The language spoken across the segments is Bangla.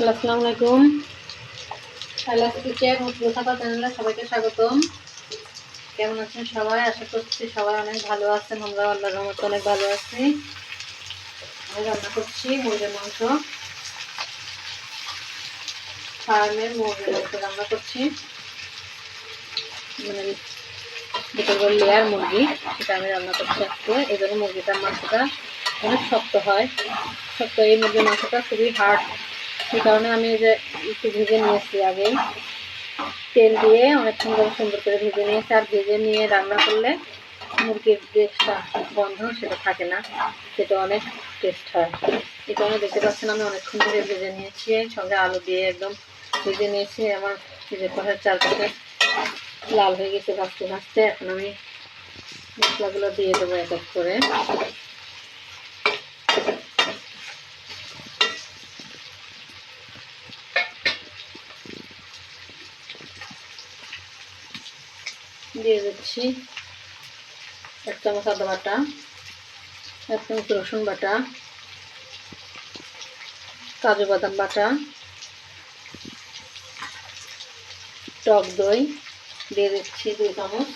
আসসালামু আলাইকুম। আল্লাহ কিচেন সবাইকে স্বাগতম। কেমন আছেন সবাই? আশা করছি সবাই অনেক ভালো আছেন। আমরা আল্লাহর রহমতে অনেক ভালো আছি। আমি রান্না করছি মুরগির মাংস। ফার্মের মুরগির মাংস রান্না করছি। মানে যেটা বলে লেয়ার মুরগি, সেটা আমি রান্না করছি আজকে। এই জন্য মুরগিটার মাংসটা অনেক শক্ত হয়। শক্ত এই মুরগির মাংসটা খুবই হার্ড সেই কারণে আমি এই যে একটু ভেজে নিয়েছি আগে। তেল দিয়ে অনেক সুন্দর সুন্দর করে ভেজে নিয়েছি। আর ভেজে নিয়ে রান্না করলে মুরগির যে একটা গন্ধ সেটা থাকে না। সেটা অনেক টেস্ট হয়। এই কারণে দেখতে পাচ্ছেন আমি অনেকক্ষণ ধরে ভেজে নিয়েছি। সঙ্গে আলু দিয়ে একদম ভেজে নিয়েছি। আমার ভেজে কষার চারপাশে লাল হয়ে গেছে ভাজতে ভাজতে। এখন আমি মশলাগুলো দিয়ে দেবো এক করে। দিয়ে দিচ্ছি। এক চামচ আদা বাটা, এক চামচ রসুন বাটা, কাজু বাদাম বাটা, টক দই দিয়ে দিচ্ছি দুই চামচ।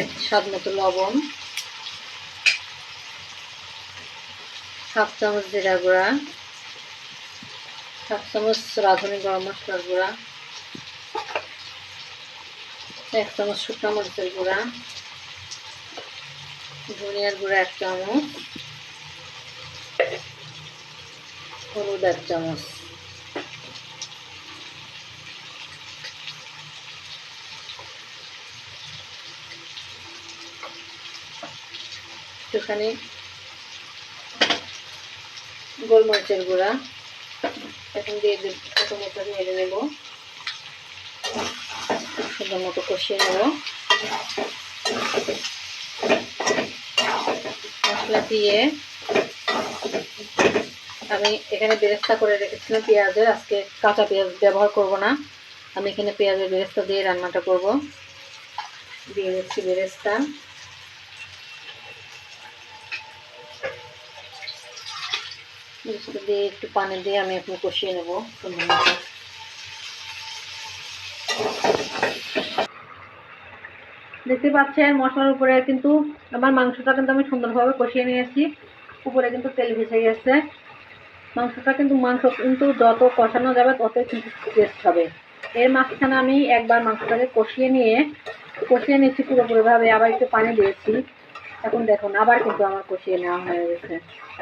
এক স্বাদ মতো লবণ, হাফ চামচ জিরা গুঁড়া হাফ চামচ রাঁধুনি গরম মশলার গুঁড়া, এক চামচ শুকনো মরিচের গুঁড়া, ধনিয়ার গুঁড়া এক চামচ, হলুদ এক চামচ। একটুখানি গোলমরিচের গুঁড়া এখন দিয়ে দেব মতো নেড়ে নেব। সুন্দর মতো কষিয়ে নেব। মশলা দিয়ে আমি এখানে বেরেস্তা করে রেখেছিলাম পেঁয়াজের। আজকে কাঁচা পেঁয়াজ ব্যবহার করব না। আমি এখানে পেঁয়াজের বেরেস্তা দিয়ে রান্নাটা করব। দিয়ে দিচ্ছি বেরেস্তা। বেরেস্তা দিয়ে একটু পানি দিয়ে আমি এখন কষিয়ে নেব। সুন্দর মতো। দেখতে পাচ্ছেন, মশলার উপরে কিন্তু আমার মাংসটা কিন্তু আমি সুন্দরভাবে কষিয়ে নিয়েছি। উপরে কিন্তু তেল ভেসে গেছে। মাংসটা কিন্তু মাংস কিন্তু যত কষানো যাবে ততই কিন্তু টেস্ট হবে। এর মাঝখানে আমি একবার মাংসটাকে কষিয়ে নিয়ে, কষিয়ে নিচ্ছি পুরোপুরিভাবে, আবার একটু পানি দিয়েছি। এখন দেখুন আবার কিন্তু আমার কষিয়ে নেওয়া হয়ে গেছে।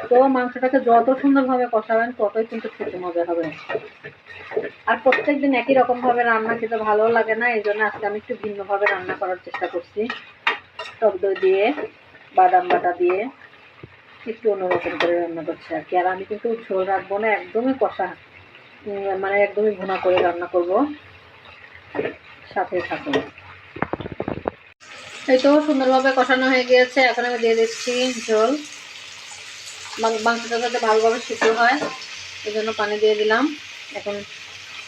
তো মাংসটাকে যত সুন্দরভাবে কষাবেন, ততই কিন্তু খেতে মজা হবে। আর প্রত্যেক দিন একই রকমভাবে রান্না খেতে ভালো লাগে না, এই জন্য আজকে আমি একটু ভিন্নভাবে রান্না করার চেষ্টা করছি। টক দই দিয়ে, বাদাম বাটা দিয়ে, একটু অন্যরকম করে রান্না করছি আর কি। আর আমি কিন্তু ঝোল রাখব না, একদমই কষা মানে একদমই ভুনা করে রান্না করব। সাথে থাকুন। এই তো সুন্দরভাবে কষানো হয়ে গিয়েছে। এখন আমি দিয়ে দিচ্ছি ঝোল। মাংসটা যাতে ভালোভাবে সিদ্ধ হয় এই জন্য পানি দিয়ে দিলাম। এখন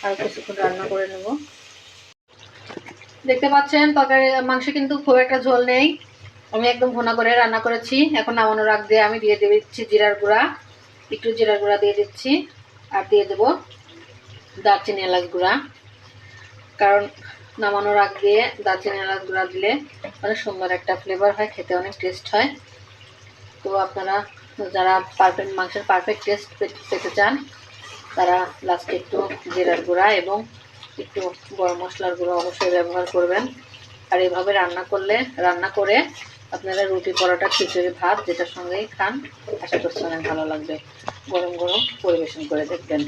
আর কিছুক্ষণ রান্না করে নেব। দেখতে পাচ্ছেন, তরকারি, মাংস কিন্তু খুব একটা ঝোল নেই। আমি একদম ভোনা করে রান্না করেছি। এখন নামানোর আগ দিয়ে আমি দিয়ে দিচ্ছি জিরার গুঁড়া। একটু জিরার গুঁড়া দিয়ে দিচ্ছি আর দিয়ে দেবো দারচিনি এলাচ গুঁড়া। কারণ নামানোর আগ দিয়ে দারচিনি এলাচ গুঁড়া দিলে অনেক সুন্দর একটা ফ্লেভার হয়, খেতে অনেক টেস্ট হয়। তো আপনারা যারা পারফেক্ট মাংসের পারফেক্ট টেস্ট পেতে চান, তারা লাস্টে একটু জিরার গুঁড়া এবং একটু গরম মশলার গুঁড়ো অবশ্যই ব্যবহার করবেন। আর এভাবে রান্না করলে, রান্না করে আপনারা রুটি পরোটা, খিচুড়ি, ভাত যেটার সঙ্গেই খান, আশা করছি অনেক ভালো লাগবে। গরম গরম পরিবেশন করে দেখবেন।